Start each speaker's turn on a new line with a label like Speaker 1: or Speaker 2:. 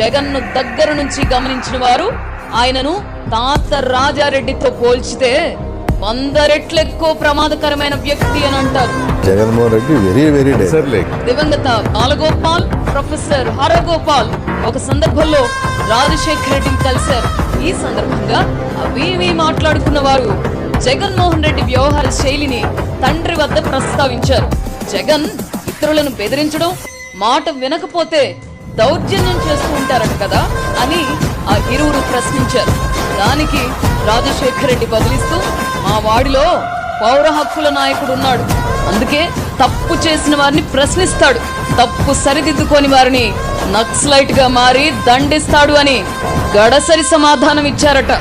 Speaker 1: జగన్ను దగ్గర నుంచి గమనించిన వారు ఆయనను తాత రాజారెడ్డితో పోల్చితే వంద రెట్లు ఎక్కువ ప్రమాదకరమైన వ్యక్తి అని అంటారు.
Speaker 2: జగన్మోహన్ రెడ్డి వెరీ వెరీ
Speaker 1: దివంగత బాలగోపాల్ ప్రొఫెసర్ హరగోపాల్ ఒక సందర్భంలో రాజశేఖర్ రెడ్డిని కలిశారు. ఈ సందర్భంగా అవి మాట్లాడుకున్న వారు జగన్మోహన్ రెడ్డి వ్యవహార శైలిని తండ్రి వద్ద ప్రస్తావించారు. జగన్ ఇతరులను బెదిరించడం మాట వినకపోతే దౌర్జన్యం చేస్తూ ఉంటారట కదా అని ఆ ఇరువురు ప్రశ్నించారు. దానికి రాజశేఖర్ రెడ్డి బదిలిస్తూ మా వాడిలో పౌర హక్కుల నాయకుడు ఉన్నాడు. అందుకే తప్పు చేసిన వారిని ప్రశ్నిస్తాడు. తప్పు సరిదిద్దుకొని వారిని నక్సలైట్గా మారి దండిస్తాడు అని గడసరి సమాధానం ఇచ్చారట.